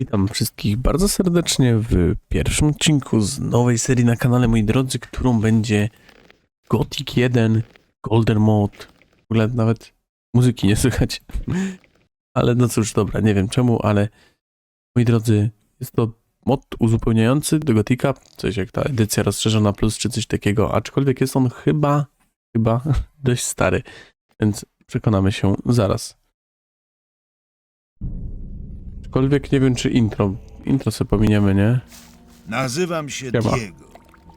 Witam wszystkich bardzo serdecznie w pierwszym odcinku z nowej serii na kanale, moi drodzy, którą będzie Gothic 1 Golden Mode. W ogóle nawet muzyki nie słychać. Ale no cóż, dobra, nie wiem czemu, ale moi drodzy, jest to mod uzupełniający do Gotika, coś jak ta edycja rozszerzona plus czy coś takiego, aczkolwiek jest on chyba, chyba dość stary, więc przekonamy się zaraz. Aczkolwiek nie wiem, czy intro. Intro sobie pominiemy, nie? Nazywam się Siema. Diego.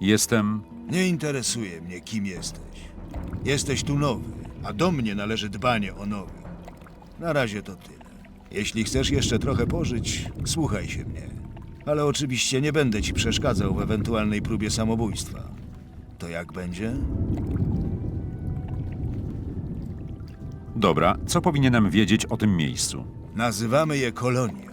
Jestem. Nie interesuje mnie, kim jesteś. Jesteś tu nowy, a do mnie należy dbanie o nowych. Na razie to tyle. Jeśli chcesz jeszcze trochę pożyć, słuchaj się mnie. Ale oczywiście nie będę ci przeszkadzał w ewentualnej próbie samobójstwa. To jak będzie? Dobra, co powinienem wiedzieć o tym miejscu? Nazywamy je kolonią.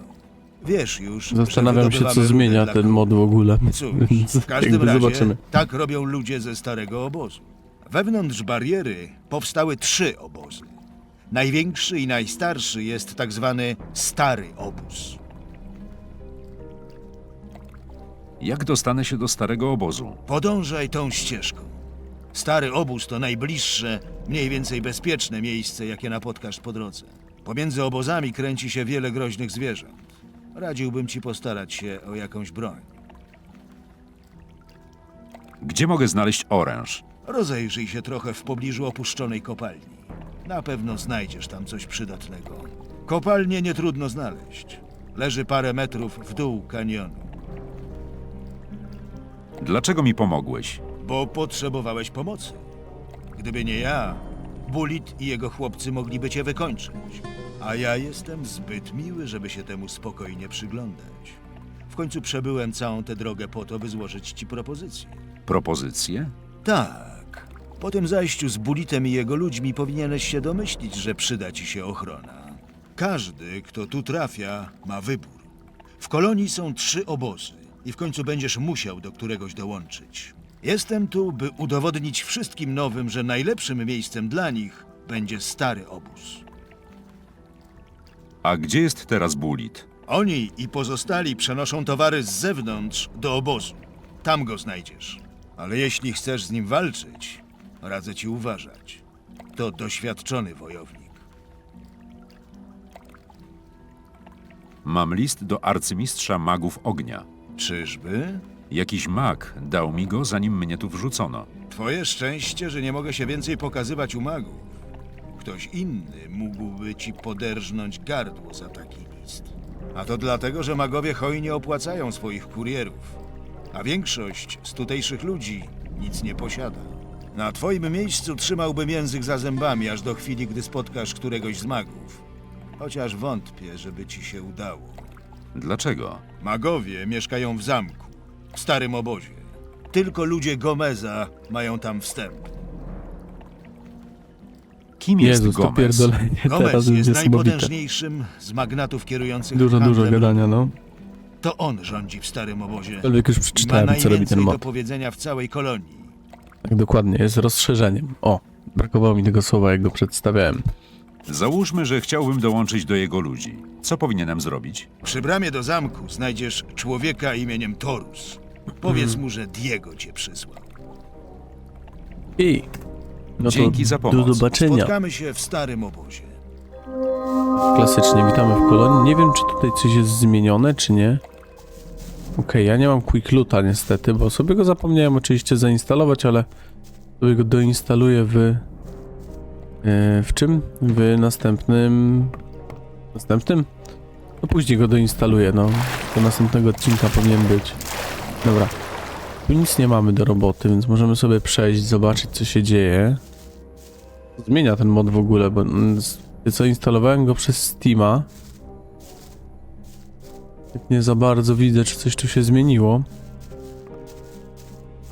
Wiesz już, że Zastanawiam się, co zmienia ten mod w ogóle. Cóż, w każdym jakby razie zobaczymy. tak robią ludzie ze starego obozu. Wewnątrz bariery powstały trzy obozy. Największy i najstarszy jest tak zwany stary obóz. Jak dostanę się do starego obozu? Podążaj tą ścieżką. Stary obóz to najbliższe, mniej więcej bezpieczne miejsce, jakie napotkasz po drodze. Pomiędzy obozami kręci się wiele groźnych zwierząt. Radziłbym ci postarać się o jakąś broń. Gdzie mogę znaleźć oręż? Rozejrzyj się trochę w pobliżu opuszczonej kopalni. Na pewno znajdziesz tam coś przydatnego. Kopalnię nie trudno znaleźć. Leży parę metrów w dół kanionu, Dlaczego mi pomogłeś? bo potrzebowałeś pomocy. Gdyby nie ja, Bulit i jego chłopcy mogliby cię wykończyć. A ja jestem zbyt miły, żeby się temu spokojnie przyglądać. W końcu przebyłem całą tę drogę po to, by złożyć ci propozycję. Propozycje? Tak. Po tym zajściu z Bulitem i jego ludźmi powinieneś się domyślić, że przyda ci się ochrona. Każdy, kto tu trafia, ma wybór. W kolonii są trzy obozy i w końcu będziesz musiał do któregoś dołączyć. Jestem tu, by udowodnić wszystkim nowym, że najlepszym miejscem dla nich będzie stary obóz. A gdzie jest teraz Bulit? Oni i pozostali przenoszą towary z zewnątrz do obozu. Tam go znajdziesz. Ale jeśli chcesz z nim walczyć, radzę ci uważać. To doświadczony wojownik. Mam list do arcymistrza magów ognia. Czyżby? Jakiś mag dał mi go, zanim mnie tu wrzucono. Twoje szczęście, że nie mogę się więcej pokazywać u magów. Ktoś inny mógłby ci poderżnąć gardło za taki list. A to dlatego, że magowie hojnie opłacają swoich kurierów. A większość z tutejszych ludzi nic nie posiada. Na twoim miejscu trzymałbym język za zębami, aż do chwili, gdy spotkasz któregoś z magów. Chociaż wątpię, żeby ci się udało. Dlaczego? Magowie mieszkają w zamku, w starym obozie. Tylko ludzie Gomeza mają tam wstęp. Kim jest Jezus, to Gomez? pierdolenie teraz Gomez jest jest niesamowite. najpotężniejszym z magnatów kierujących Dużo, handlem. dużo gadania, no. To on rządzi w starym obozie. Aczkolwiek już I ma przeczytałem, co robi ten najwięcej do mod. powiedzenia w całej kolonii. Tak dokładnie, jest rozszerzeniem. O, brakowało mi tego słowa, jak go przedstawiałem. Załóżmy, że chciałbym dołączyć do jego ludzi. Co powinienem zrobić? Przy bramie do zamku znajdziesz człowieka imieniem Torus. Powiedz mu, że Diego cię przysłał. I... No Dzięki to za pomoc. do zobaczenia. Spotkamy się w starym obozie. Klasycznie, witamy w kolonii. Nie wiem, czy tutaj coś jest zmienione, czy nie. Okej, ja nie mam Quick Loota niestety, bo sobie go zapomniałem oczywiście zainstalować, ale sobie go doinstaluję w... e, W czym? W następnym... Następnym? No później go doinstaluję, no. Do następnego odcinka powinien być. Dobra. Tu nic nie mamy do roboty, więc możemy sobie przejść, zobaczyć co się dzieje. Zmienia ten mod w ogóle, bo mm, co instalowałem go przez Steama. Tak nie za bardzo widzę, czy coś tu się zmieniło.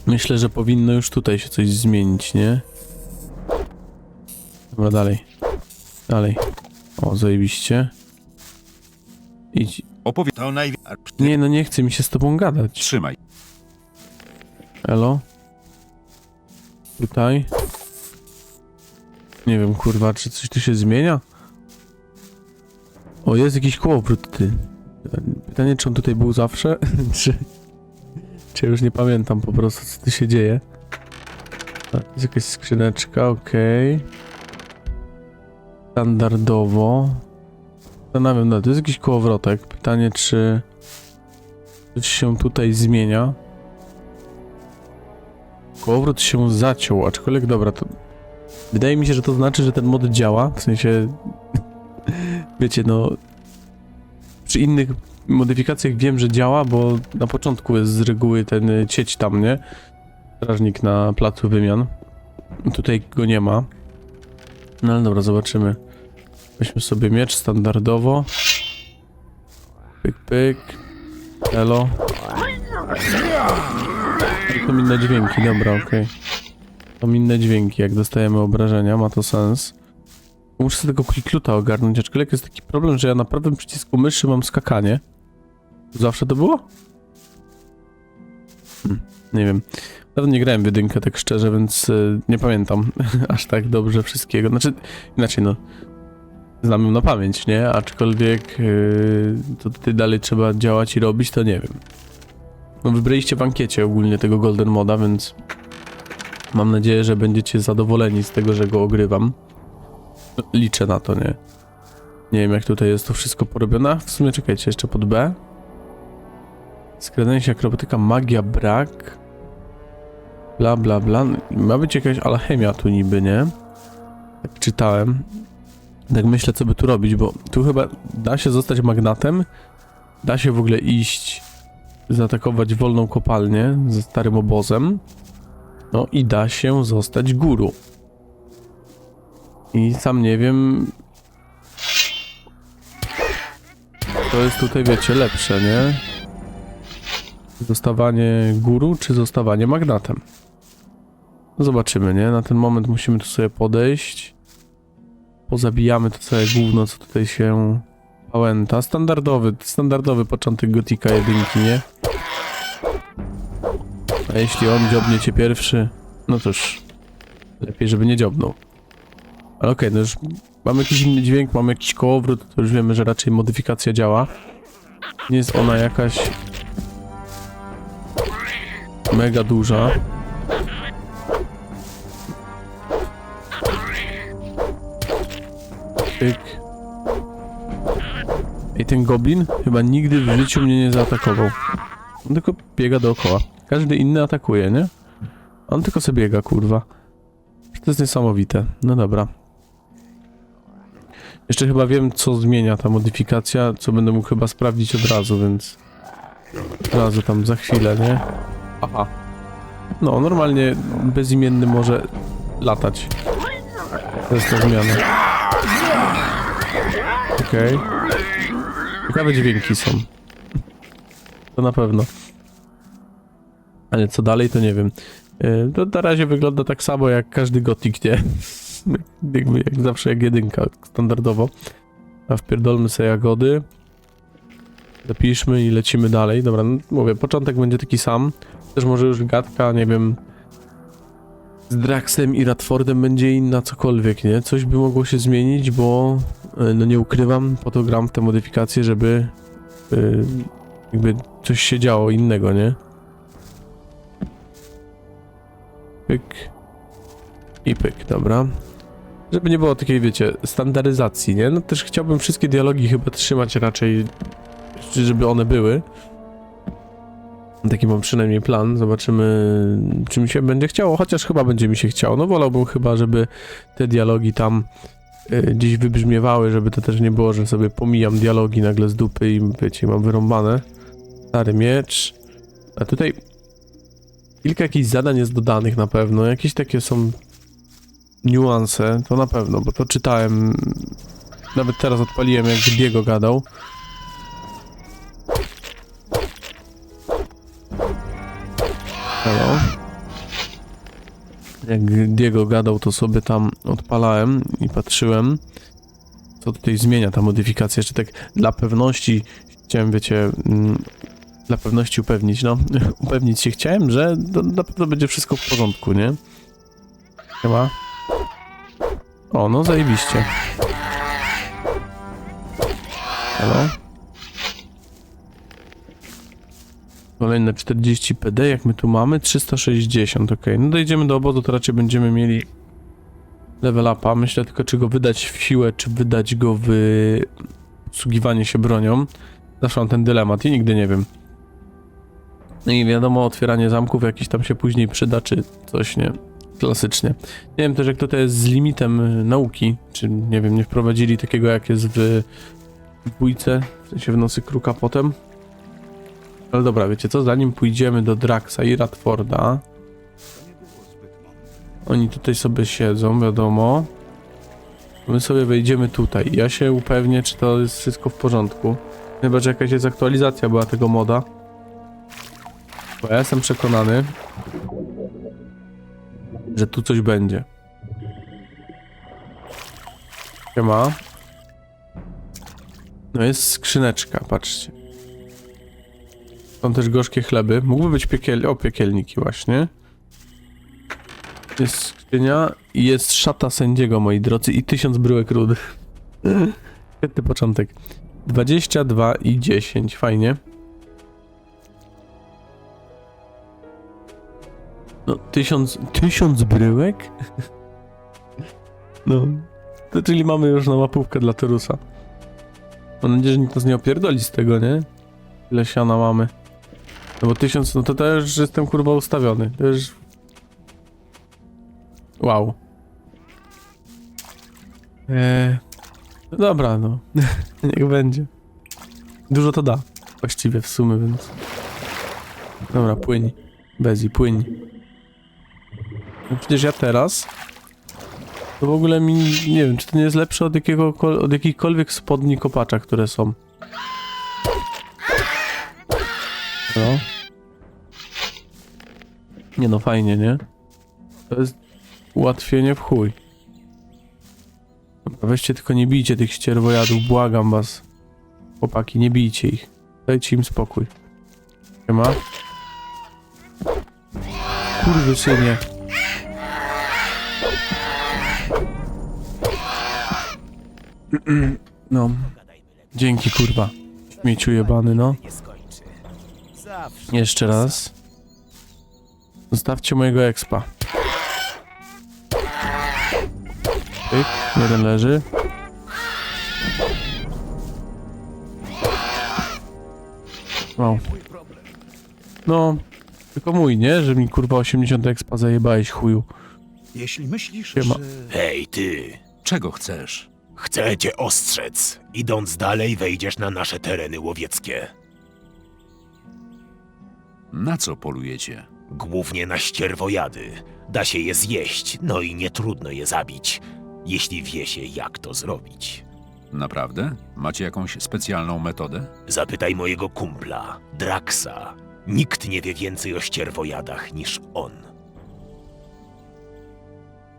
Myślę, że powinno już tutaj się coś zmienić, nie? Dobra, dalej. Dalej. O, zajebiście. Idź. Opowiedz. Nie, no nie chce mi się z tobą gadać. Trzymaj. Elo? Tutaj? Nie wiem, kurwa, czy coś tu się zmienia? O, jest jakiś kłopot, ty. Pytanie, czy on tutaj był zawsze, czy, czy już nie pamiętam po prostu, co tu się dzieje. Jest jakaś skrzyneczka, okej. Standardowo. Zastanawiam, no, to jest jakiś kołowrotek. Pytanie, czy coś się tutaj zmienia. Kołowrót się zaciął, aczkolwiek dobra, to wydaje mi się, że to znaczy, że ten mod działa, w sensie wiecie, no przy innych modyfikacjach wiem, że działa, bo na początku jest z reguły ten y, cieć tam, nie? Strażnik na placu wymian. Tutaj go nie ma. No ale dobra, zobaczymy. Weźmy sobie miecz standardowo. Pyk, pyk. Elo. To inne dźwięki, dobra, okej. To inne dźwięki, jak dostajemy obrażenia, ma to sens. Muszę sobie tego quickluta ogarnąć, aczkolwiek jest taki problem, że ja na prawym przycisku myszy mam skakanie. Zawsze to było? Hm, nie wiem. Dawno nie grałem w jedynkę, tak szczerze, więc y, nie pamiętam aż tak dobrze wszystkiego. Znaczy, inaczej no, znam ją na pamięć, nie? Aczkolwiek y, to tutaj dalej trzeba działać i robić, to nie wiem. No wybraliście w ankiecie ogólnie tego Golden Moda, więc mam nadzieję, że będziecie zadowoleni z tego, że go ogrywam. Liczę na to, nie? Nie wiem, jak tutaj jest to wszystko porobione. W sumie czekajcie, jeszcze pod B. Skradanie się akrobatyka, magia, brak. Bla, bla, bla. Ma być jakaś alchemia tu niby, nie? Tak czytałem. Tak myślę, co by tu robić, bo tu chyba da się zostać magnatem. Da się w ogóle iść, zaatakować wolną kopalnię ze starym obozem. No i da się zostać guru. I sam nie wiem. To jest tutaj, wiecie, lepsze, nie? Zostawanie guru, czy zostawanie magnatem? No zobaczymy, nie? Na ten moment musimy tu sobie podejść. Pozabijamy to całe gówno, co tutaj się pałęta. Standardowy, standardowy początek Gotika jedynki, nie? A jeśli on dziobnie cię pierwszy, no toż lepiej, żeby nie dziobnął. Ale okej, no już mamy jakiś inny dźwięk, mamy jakiś kołowrót, to już wiemy, że raczej modyfikacja działa. Nie jest ona jakaś mega duża. Pyk. I ten goblin chyba nigdy w życiu mnie nie zaatakował. On tylko biega dookoła. Każdy inny atakuje, nie? On tylko sobie biega, kurwa. To jest niesamowite. No dobra. Jeszcze chyba wiem, co zmienia ta modyfikacja, co będę mógł chyba sprawdzić od razu, więc... Od razu tam za chwilę, nie? Aha. No, normalnie bezimienny może latać. To jest ta zmiana. Okej. Ciekawe dźwięki są. To na pewno. Ale co dalej, to nie wiem. Yy, To na razie wygląda tak samo jak każdy gotik, nie? Jakby jak zawsze jak jedynka, standardowo. A wpierdolmy sobie jagody. Zapiszmy i lecimy dalej. Dobra, no, mówię, początek będzie taki sam. Też może już gadka, nie wiem, z Draxem i Radfordem będzie inna, cokolwiek, nie? Coś by mogło się zmienić, bo e, no nie ukrywam, po to gram w te modyfikacje, żeby e, jakby coś się działo innego, nie? Pyk. I pyk, dobra. Żeby nie było takiej, wiecie, standaryzacji, nie? No też chciałbym wszystkie dialogi chyba trzymać raczej, żeby one były. Taki mam przynajmniej plan. Zobaczymy, czy mi się będzie chciało, chociaż chyba będzie mi się chciało. No wolałbym chyba, żeby te dialogi tam y, gdzieś wybrzmiewały, żeby to też nie było, że sobie pomijam dialogi nagle z dupy i wiecie, mam wyrąbane. Stary miecz. A tutaj kilka jakichś zadań jest dodanych na pewno. Jakieś takie są niuanse, to na pewno, bo to czytałem. Nawet teraz odpaliłem, jak Diego gadał. Hello. Jak Diego gadał, to sobie tam odpalałem i patrzyłem, co tutaj zmienia ta modyfikacja. Jeszcze tak dla pewności chciałem, wiecie, mm, dla pewności upewnić, no, upewnić się chciałem, że na pewno będzie wszystko w porządku, nie? Chyba. O, no zajebiście. Halo? Kolejne 40 PD, jak my tu mamy? 360, ok. No dojdziemy do obozu, to raczej będziemy mieli level upa. Myślę tylko, czy go wydać w siłę, czy wydać go w posługiwanie się bronią. Zawsze mam ten dylemat i nigdy nie wiem. No i wiadomo, otwieranie zamków jakiś tam się później przyda, czy coś, nie? Klasycznie. Nie wiem też, jak to, to jest z limitem nauki, czy nie wiem, nie wprowadzili takiego, jak jest w dwójce, w sensie w nocy kruka potem. Ale dobra, wiecie co, zanim pójdziemy do Draxa i Radforda, oni tutaj sobie siedzą, wiadomo. My sobie wejdziemy tutaj. Ja się upewnię, czy to jest wszystko w porządku. Chyba, że jakaś jest aktualizacja była tego moda. Bo ja jestem przekonany, że tu coś będzie. Siema. No jest skrzyneczka, patrzcie. Są też gorzkie chleby. Mógłby być piekiel... O, piekielniki właśnie. Jest skrzynia i jest szata sędziego, moi drodzy, i tysiąc bryłek rudy. Świetny początek. 22 i 10, fajnie. No, tysiąc, tysiąc bryłek? No, to czyli mamy już na łapówkę dla Torusa. Mam nadzieję, że nikt nas nie opierdoli z tego, nie? Ile siana mamy. No bo tysiąc, no to też jestem kurwa ustawiony. Też... Wow. Eee, no dobra, no. Niech będzie. Dużo to da. Właściwie w sumie, więc... Dobra, płyń. Bezi, płyń. No przecież ja teraz... To w ogóle mi... Nie wiem, czy to nie jest lepsze od, jakiego, od jakichkolwiek spodni kopacza, które są. No. Nie no, fajnie, nie? To jest ułatwienie w chuj. Dobra, weźcie tylko nie bijcie tych ścierwojadów, błagam was. Chłopaki, nie bijcie ich. Dajcie im spokój. Siema. Kurwy synie. No. Dzięki kurwa. Śmieciu jebany, no. Jeszcze raz. Zostawcie mojego expa. Pyk, jeden leży. Wow. No, tylko mój, nie? Że mi kurwa 80 expa zajebałeś chuju. Jeśli myślisz, Siema. że... Hej, ty! Czego chcesz? Chcę cię ostrzec. Idąc dalej, wejdziesz na nasze tereny łowieckie. Na co polujecie? Głównie na ścierwojady. Da się je zjeść, no i nie trudno je zabić, jeśli wie się, jak to zrobić. Naprawdę? Macie jakąś specjalną metodę? Zapytaj mojego kumpla, Draxa. Nikt nie wie więcej o ścierwojadach niż on.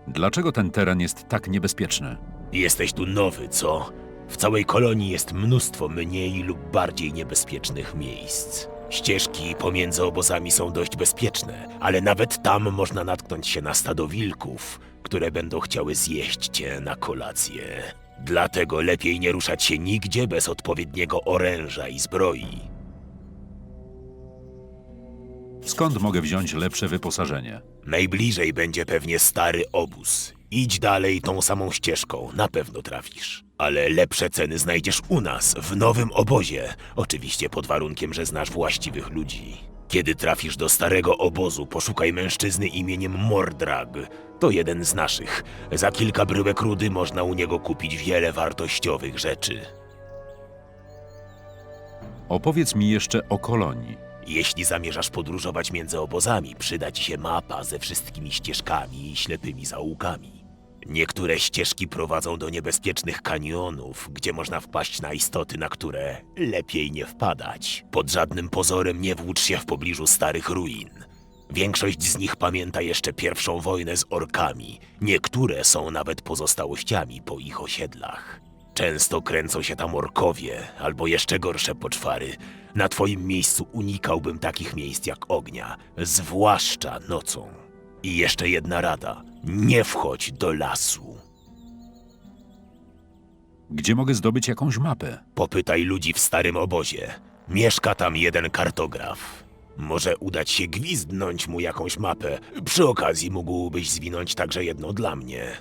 Dlaczego ten teren jest tak niebezpieczny? Jesteś tu nowy, co? W całej kolonii jest mnóstwo mniej lub bardziej niebezpiecznych miejsc. Ścieżki pomiędzy obozami są dość bezpieczne, ale nawet tam można natknąć się na stado wilków, które będą chciały zjeść cię na kolację. Dlatego lepiej nie ruszać się nigdzie bez odpowiedniego oręża i zbroi. Skąd mogę wziąć lepsze wyposażenie? Najbliżej będzie pewnie stary obóz. Idź dalej tą samą ścieżką, na pewno trafisz. Ale lepsze ceny znajdziesz u nas, w nowym obozie. Oczywiście pod warunkiem, że znasz właściwych ludzi. Kiedy trafisz do starego obozu, poszukaj mężczyzny imieniem Mordrag. To jeden z naszych. Za kilka bryłek rudy można u niego kupić wiele wartościowych rzeczy. Opowiedz mi jeszcze o kolonii. Jeśli zamierzasz podróżować między obozami, przyda ci się mapa ze wszystkimi ścieżkami i ślepymi zaułkami. Niektóre ścieżki prowadzą do niebezpiecznych kanionów, gdzie można wpaść na istoty, na które lepiej nie wpadać. Pod żadnym pozorem nie włócz się w pobliżu starych ruin. Większość z nich pamięta jeszcze pierwszą wojnę z orkami. Niektóre są nawet pozostałościami po ich osiedlach. Często kręcą się tam orkowie, albo jeszcze gorsze poczwary. Na twoim miejscu unikałbym takich miejsc jak ognia, zwłaszcza nocą. I jeszcze jedna rada: nie wchodź do lasu. Gdzie mogę zdobyć jakąś mapę? Popytaj ludzi w starym obozie. Mieszka tam jeden kartograf. Może udać się gwizdnąć mu jakąś mapę. Przy okazji mógłbyś zwinąć także jedno dla mnie.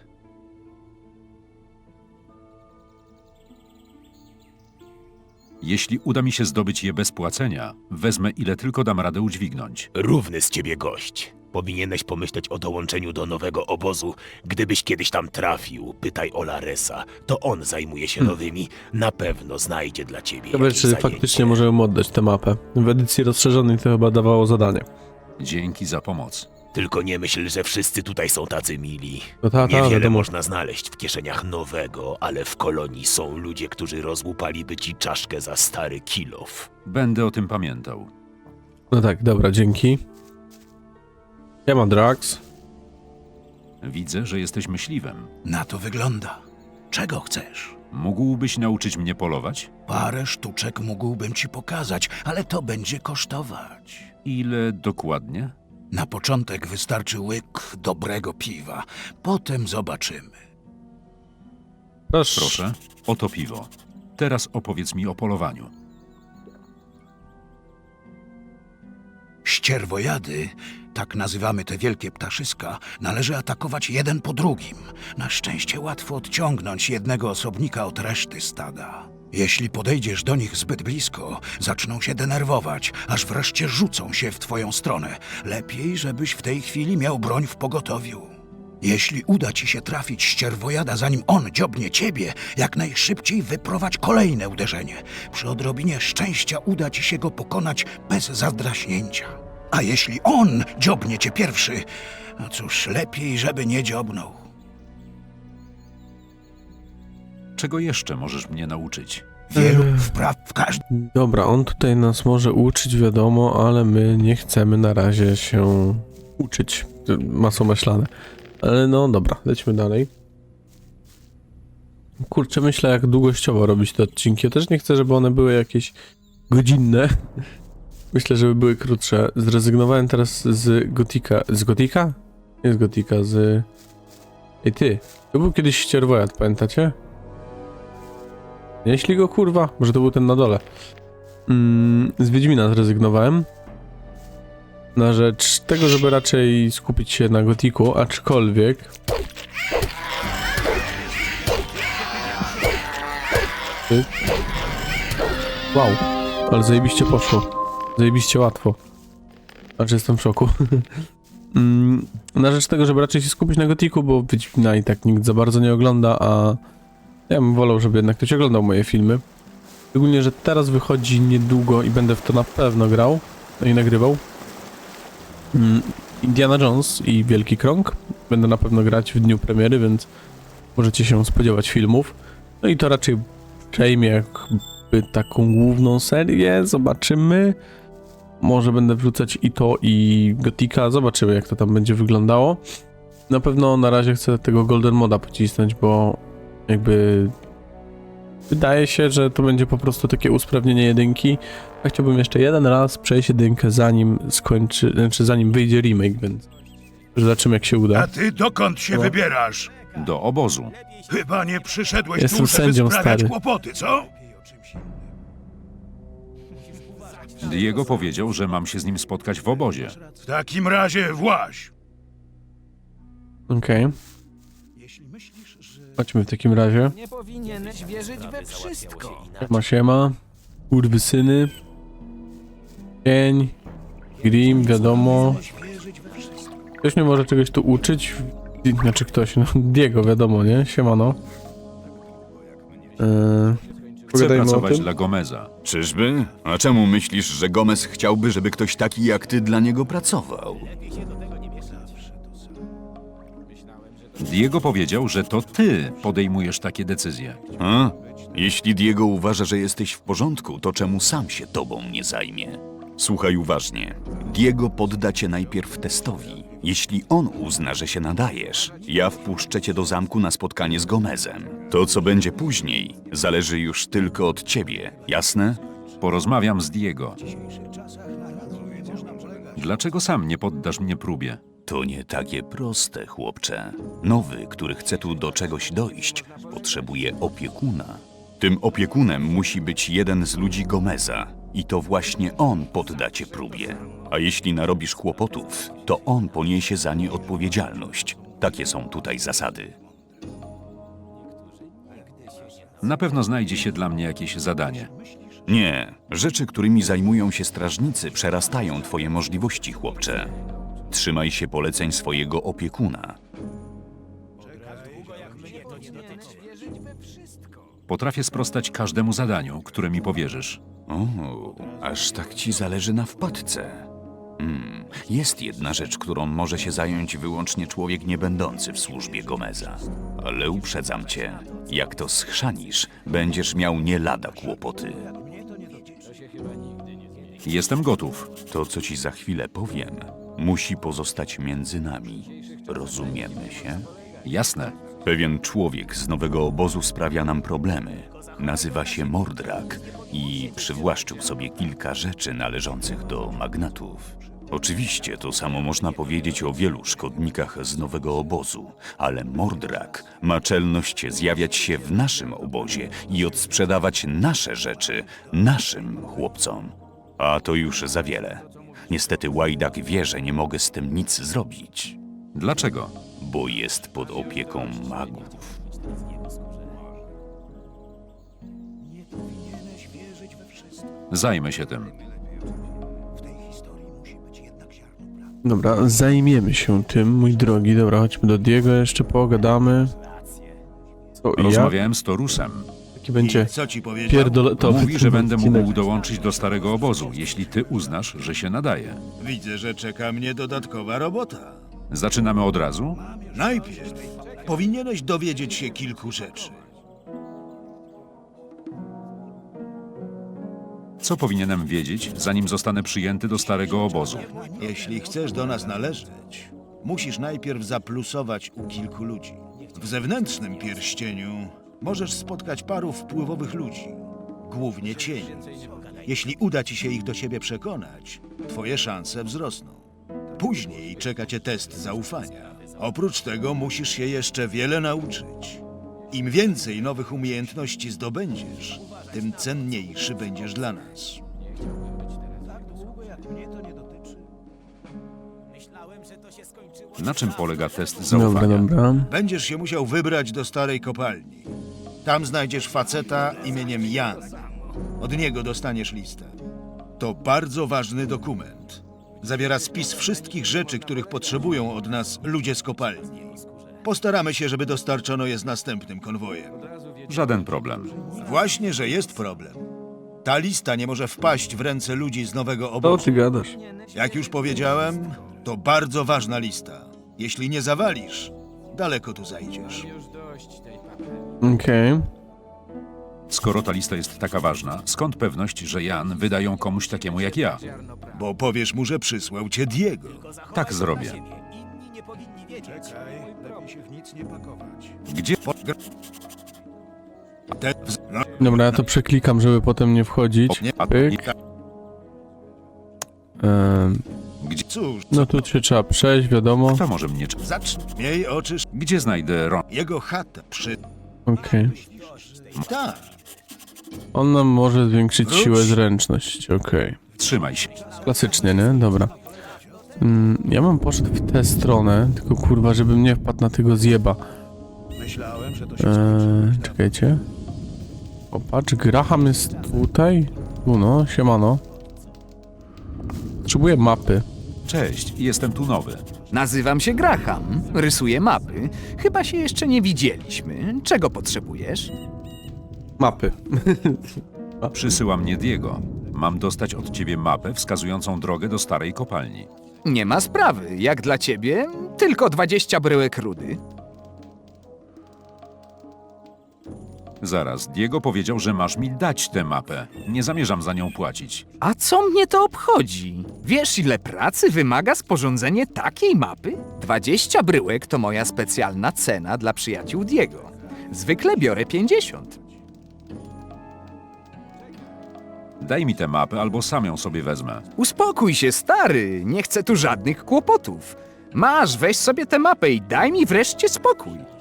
Jeśli uda mi się zdobyć je bez płacenia, wezmę ile tylko dam radę udźwignąć. Równy z ciebie gość. Powinieneś pomyśleć o dołączeniu do nowego obozu. Gdybyś kiedyś tam trafił, pytaj o Laresa. To on zajmuje się nowymi. Na pewno znajdzie dla ciebie Ciekawe, jakieś czy zajęcie. faktycznie możemy oddać tę mapę. W edycji rozszerzonej to chyba dawało zadanie. Dzięki za pomoc. Tylko nie myśl, że wszyscy tutaj są tacy mili. No ta, ta, Niewiele wiadomo. można znaleźć w kieszeniach nowego, ale w kolonii są ludzie, którzy rozłupaliby ci czaszkę za stary kilof. Będę o tym pamiętał. No tak, dobra, dzięki. Ja mam Drax. Widzę, że jesteś myśliwym. Na to wygląda. Czego chcesz? Mógłbyś nauczyć mnie polować? Parę sztuczek mógłbym ci pokazać, ale to będzie kosztować. Ile dokładnie? Na początek wystarczy łyk dobrego piwa. Potem zobaczymy. Proszę. Proszę, oto piwo. Teraz opowiedz mi o polowaniu. Ścierwojady, tak nazywamy te wielkie ptaszyska, należy atakować jeden po drugim. Na szczęście łatwo odciągnąć jednego osobnika od reszty stada. Jeśli podejdziesz do nich zbyt blisko, zaczną się denerwować, aż wreszcie rzucą się w twoją stronę. Lepiej, żebyś w tej chwili miał broń w pogotowiu. Jeśli uda ci się trafić ścierwojada, zanim on dziobnie ciebie, jak najszybciej wyprowadź kolejne uderzenie. Przy odrobinie szczęścia uda ci się go pokonać bez zadraśnięcia. A jeśli on dziobnie cię pierwszy, no cóż, lepiej, żeby nie dziobnął. Czego jeszcze możesz mnie nauczyć? Wielu wpraw w każdym. Dobra, on tutaj nas może uczyć, wiadomo, ale my nie chcemy na razie się uczyć. Masą myślane. Ale no dobra, lećmy dalej. Kurczę, myślę jak długościowo robić te odcinki. Ja też nie chcę, żeby one były jakieś godzinne. Myślę, żeby były krótsze. Zrezygnowałem teraz z Gotika. Z Gotika? Nie z Gotika, z... Ej ty, to był kiedyś ścierwojad, pamiętacie? Jeśli go kurwa, może to był ten na dole. Mm, z Wiedźmina zrezygnowałem. Na rzecz tego, żeby raczej skupić się na gotiku, aczkolwiek. Wow, ale zajebiście poszło. Zajebiście łatwo. Znaczy jestem w szoku. Mm, na rzecz tego, żeby raczej się skupić na gotiku, bo Wiedźmina i tak nikt za bardzo nie ogląda, a ja bym wolał, żeby jednak ktoś oglądał moje filmy. Szczególnie, że teraz wychodzi niedługo i będę w to na pewno grał no i nagrywał. Mm, Indiana Jones i Wielki Krąg. Będę na pewno grać w dniu premiery, więc możecie się spodziewać filmów. No i to raczej przejmie jakby taką główną serię. Zobaczymy. Może będę wrzucać i to, i Gotika. Zobaczymy, jak to tam będzie wyglądało. Na pewno na razie chcę tego Golden Moda pocisnąć, bo jakby wydaje się, że to będzie po prostu takie usprawnienie jedynki. Ja chciałbym jeszcze jeden raz przejść jedynkę zanim skończy, znaczy zanim wyjdzie remake, więc zobaczymy jak się uda. A ty dokąd się No. wybierasz? Do obozu. Chyba nie przyszedłeś Jestem tu, żeby sędzią, sprawiać stary. kłopoty, co? Diego powiedział, że mam się z nim spotkać w obozie. W takim razie właź. Okej, chodźmy w takim razie. Nie powinieneś wierzyć we wszystko. Siema, siema. Kurwy syny. Cień. Grim, wiadomo. Ktoś mnie może czegoś tu uczyć? Znaczy ktoś, no Diego, wiadomo, nie? Siemano. Eee, Chcę pogadajmy o pracować tym. dla Gomeza. Czyżby? A czemu myślisz, że Gomez chciałby, żeby ktoś taki jak ty dla niego pracował? Diego powiedział, że to ty podejmujesz takie decyzje. A? Jeśli Diego uważa, że jesteś w porządku, to czemu sam się tobą nie zajmie? Słuchaj uważnie. Diego podda cię najpierw testowi. Jeśli on uzna, że się nadajesz, ja wpuszczę cię do zamku na spotkanie z Gomezem. To, co będzie później, zależy już tylko od ciebie, jasne? Porozmawiam z Diego. Dlaczego sam nie poddasz mnie próbie? To nie takie proste, chłopcze. Nowy, który chce tu do czegoś dojść, potrzebuje opiekuna. Tym opiekunem musi być jeden z ludzi Gomeza. I to właśnie on podda cię próbie. A jeśli narobisz kłopotów, to on poniesie za nie odpowiedzialność. Takie są tutaj zasady. Na pewno znajdzie się dla mnie jakieś zadanie. Nie, rzeczy, którymi zajmują się strażnicy, przerastają twoje możliwości, chłopcze. Trzymaj się poleceń swojego opiekuna. Potrafię sprostać każdemu zadaniu, które mi powierzysz. O, aż tak ci zależy na wpadce. Hmm, jest jedna rzecz, którą może się zająć wyłącznie człowiek niebędący w służbie Gomeza. Ale uprzedzam cię, jak to schrzanisz, będziesz miał nie lada kłopoty. Jestem gotów. To, co ci za chwilę powiem, musi pozostać między nami. Rozumiemy się? Jasne. Pewien człowiek z nowego obozu sprawia nam problemy. Nazywa się Mordrak i przywłaszczył sobie kilka rzeczy należących do magnatów. Oczywiście to samo można powiedzieć o wielu szkodnikach z nowego obozu, ale Mordrak ma czelność zjawiać się w naszym obozie i odsprzedawać nasze rzeczy naszym chłopcom. A to już za wiele. Niestety Łajdak wie, że nie mogę z tym nic zrobić, Dlaczego? bo jest pod opieką magów. Zajmę się tym. Dobra, zajmiemy się tym, mój drogi. Dobra, chodźmy do Diego, jeszcze pogadamy. Co i jak? Rozmawiałem z Torusem. Jaki będzie I co ci powiedział? pierdoletowy Mówi, ten że będę odcinek. mógł dołączyć do starego obozu, jeśli ty uznasz, że się nadaje. Widzę, że czeka mnie dodatkowa robota. Zaczynamy od razu? Najpierw powinieneś dowiedzieć się kilku rzeczy. Co powinienem wiedzieć, zanim zostanę przyjęty do starego obozu? Jeśli chcesz do nas należeć, musisz najpierw zaplusować u kilku ludzi. W zewnętrznym pierścieniu możesz spotkać paru wpływowych ludzi, głównie cieni. Jeśli uda ci się ich do siebie przekonać, twoje szanse wzrosną. Później czeka cię test zaufania. Oprócz tego musisz się jeszcze wiele nauczyć. Im więcej nowych umiejętności zdobędziesz, tym cenniejszy będziesz dla nas. Na czym polega test Dobra, zaufania? dobra. Będziesz się musiał wybrać do starej kopalni. Tam znajdziesz faceta imieniem Jan. Od niego dostaniesz listę. To bardzo ważny dokument. Zawiera spis wszystkich rzeczy, których potrzebują od nas ludzie z kopalni. Postaramy się, żeby dostarczono je z następnym konwojem. Żaden problem. Właśnie, że jest problem. Ta lista nie może wpaść w ręce ludzi z nowego Co obozu. ty gadasz? Jak już powiedziałem, to bardzo ważna lista. Jeśli nie zawalisz, daleko tu zajdziesz. Okej. Skoro ta lista jest taka ważna, skąd pewność, że Jan wyda ją komuś takiemu jak ja? Bo powiesz mu, że przysłał cię Diego. Tak zrobię. Gdzie Te... No, Dobra, ja to przeklikam, żeby potem nie wchodzić. nie, a- Pyk. Ehm, Cóż, no tu się trzeba przejść, wiadomo. kto może mnie... cz- zacznij. Miej oczy, sz- Gdzie znajdę Ron? jego chata przy... Okej. Tak, On nam może zwiększyć Wróć. siłę zręczność, okej. Trzymaj się. Klasycznie, nie? Dobra. Mm, ja bym poszedł w tę stronę, tylko kurwa, żebym nie wpadł na tego zjeba. Myślałem, że to się Eee, czekajcie. Popatrz, Graham jest tutaj? Tu no, siemano. Potrzebuję mapy. Cześć, jestem tu nowy. Nazywam się Graham, rysuję mapy. Chyba się jeszcze nie widzieliśmy. Czego potrzebujesz? Mapy. Przysyła mnie Diego. Mam dostać od ciebie mapę wskazującą drogę do starej kopalni. Nie ma sprawy. Jak dla ciebie, tylko 20 bryłek rudy. Zaraz, Diego powiedział, że masz mi dać tę mapę. Nie zamierzam za nią płacić. A co mnie to obchodzi? Wiesz, ile pracy wymaga sporządzenie takiej mapy? 20 bryłek to moja specjalna cena dla przyjaciół Diego. Zwykle biorę 50. Daj mi tę mapę, albo sam ją sobie wezmę. Uspokój się, stary. Nie chcę tu żadnych kłopotów. Masz, weź sobie tę mapę i daj mi wreszcie spokój.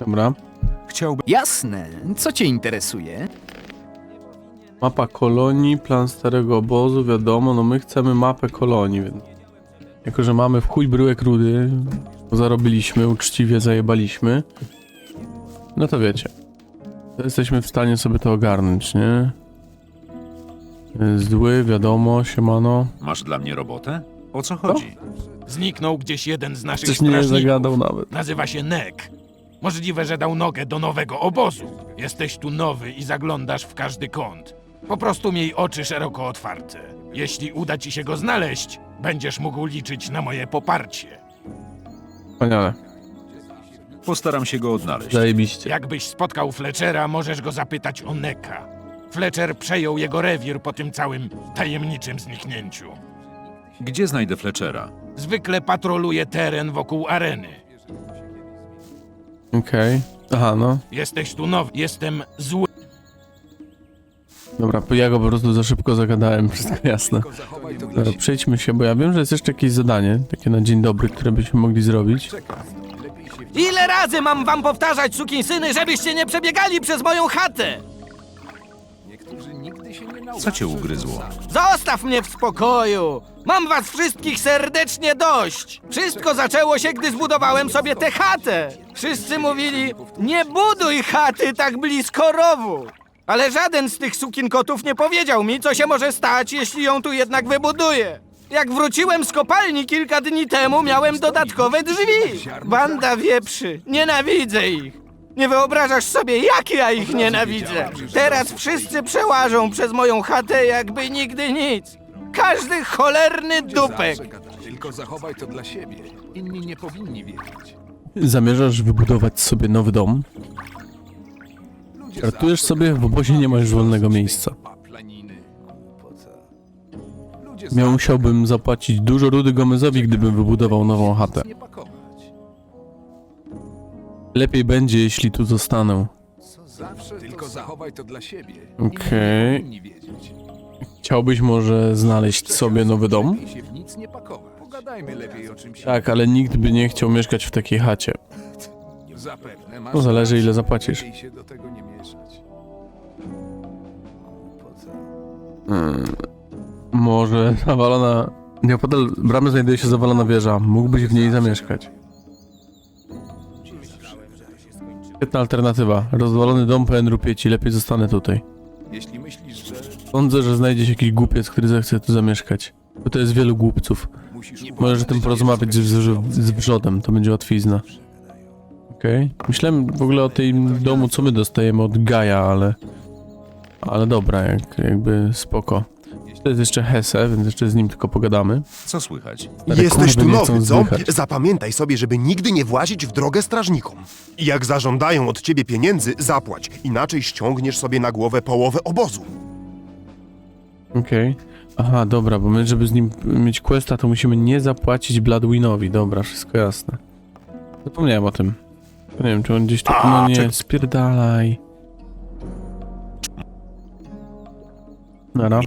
Dobra. Chciałbym... Jasne. Co cię interesuje? Mapa kolonii, plan starego obozu, wiadomo, no my chcemy mapę kolonii, więc... Jako, że mamy w chuj bryłek rudy, bo zarobiliśmy, uczciwie zajebaliśmy, no to wiecie. To jesteśmy w stanie sobie to ogarnąć, nie? Zły, wiadomo, siemano. Masz dla mnie robotę? O co chodzi? Zniknął gdzieś jeden z naszych Coś nie strażników. zagadał nawet. Nazywa się Nek. Możliwe, że dał nogę do nowego obozu. Jesteś tu nowy i zaglądasz w każdy kąt. Po prostu miej oczy szeroko otwarte. Jeśli uda ci się go znaleźć, będziesz mógł liczyć na moje poparcie. Wspaniale, Postaram się go odnaleźć. zajebiście. Jakbyś spotkał Fletchera, możesz go zapytać o Neka. Fletcher przejął jego rewir po tym całym tajemniczym zniknięciu. Gdzie znajdę Fletchera? Zwykle patroluje teren wokół areny. Okej. Aha, no. Jesteś tu nowy, jestem zły. Dobra, bo ja go po prostu za szybko zagadałem, wszystko jasne. Dobra, przejdźmy się, bo ja wiem, że jest jeszcze jakieś zadanie, takie na dzień dobry, które byśmy mogli zrobić. Ile razy mam wam powtarzać, syny, żebyście nie przebiegali przez moją chatę? Co cię ugryzło? Zostaw mnie w spokoju! Mam was wszystkich serdecznie dość! Wszystko zaczęło się, gdy zbudowałem sobie tę chatę! Wszyscy mówili, nie buduj chaty tak blisko rowu! Ale żaden z tych sukinkotów nie powiedział mi, co się może stać, jeśli ją tu jednak wybuduję. Jak wróciłem z kopalni kilka dni temu, miałem dodatkowe drzwi. Banda wieprzy, nienawidzę ich. Nie wyobrażasz sobie, jak ja ich nienawidzę. Teraz wszyscy przełażą przez moją chatę, jakby nigdy nic. Każdy cholerny dupek. Tylko zachowaj to dla siebie. Inni nie powinni wiedzieć. Zamierzasz wybudować sobie nowy dom? Żartujesz sobie, w obozie nie ma już wolnego miejsca. Planiny. Ludzie Miał musiałbym zapłacić dużo rudy Gomezowi, gdybym wybudował nową chatę. nie pakować. Lepiej będzie, jeśli tu zostanę. Zawsze tylko zachowaj to dla siebie. Okej. Powinni wiedzieć. Chciałbyś może znaleźć sobie nowy dom? Lepiej się w nic nie pakować. Pogadajmy lepiej o czymś. Tak, ale nikt by nie chciał mieszkać w takiej chacie. Zapewne masz No zależy ile zapłacisz. Lepiej się do tego nie mieszać. Może zawalona... Nieopodal bramy znajduje się zawalona wieża. Mógłbyś w niej zamieszkać. Świetna alternatywa. Rozwalony dom po Enrupieci. Lepiej zostanę tutaj. Jeśli myślisz, Sądzę, że znajdzie się jakiś głupiec, który zechce tu zamieszkać. Bo to jest wielu głupców. Możesz o tym porozmawiać z, z, z wrzodem, to będzie łatwizna. Okej. Myślałem w ogóle o tym domu, co my dostajemy od Gaja, ale... Ale dobra, jak, jakby spoko. To jest jeszcze Hesse, więc jeszcze z nim tylko pogadamy. Co słychać? Stare Jesteś kurwy tu nie chcą nowy, co? zdychać. Zapamiętaj sobie, żeby nigdy nie włazić w drogę strażnikom. I jak zażądają od ciebie pieniędzy, zapłać. Inaczej ściągniesz sobie na głowę połowę obozu. Okej. Aha, dobra, bo my, żeby z nim mieć questa, to musimy nie zapłacić Bloodwinowi. Dobra, wszystko jasne. Zapomniałem o tym. Nie wiem, czy on gdzieś tu... No nie, czek- spierdalaj. Nara.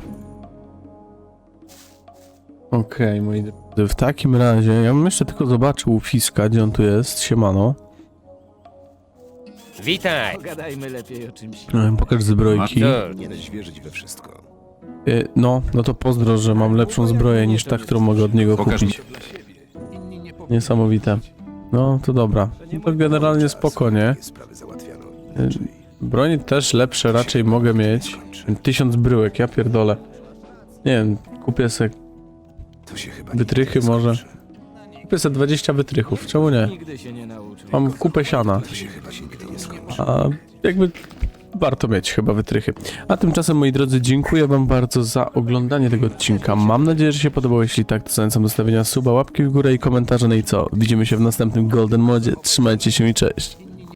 Okej, moi drodzy, w takim razie, ja bym jeszcze tylko zobaczył u Fiska, gdzie on tu jest, siemano. Witaj! Pogadajmy lepiej o czymś. E, Pokaż zbrojki. Wierzyć we wszystko. E, No, no to pozdro, że mam lepszą zbroję niż ta, którą mogę od niego Pokaż kupić. Niesamowite. No, to dobra. No to generalnie spoko, nie? Y, Broń też lepsze raczej mogę mieć. Tysiąc bryłek, ja pierdolę. Nie wiem, kupię se To się chyba wytrychy może. Kupię se 20 wytrychów, czemu nie? Nigdy się nie nauczył. Mam kupę siana. chyba nigdy nie skończy. A jakby warto mieć chyba wytrychy. A tymczasem, moi drodzy, dziękuję wam bardzo za oglądanie tego odcinka. Mam nadzieję, że się podobało. Jeśli tak, to zachęcam do stawienia suba, łapki w górę i komentarza. No i co? Widzimy się w następnym Golden Modzie. Trzymajcie się i cześć.